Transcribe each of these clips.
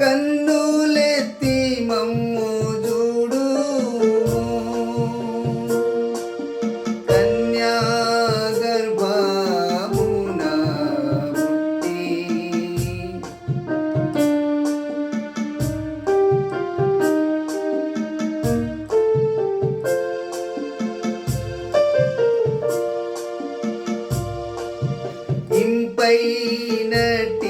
కన్నులెత్తి మమ్ము చూడు. కన్యా గర్భమున పుట్టి. ఇంపైనటి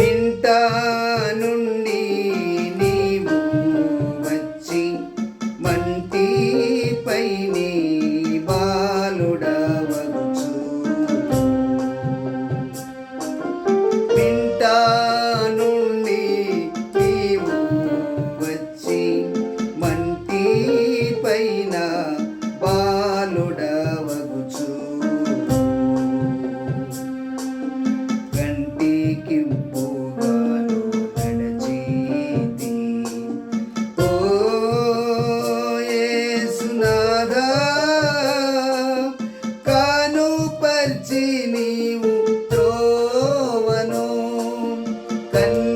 తింటా கண்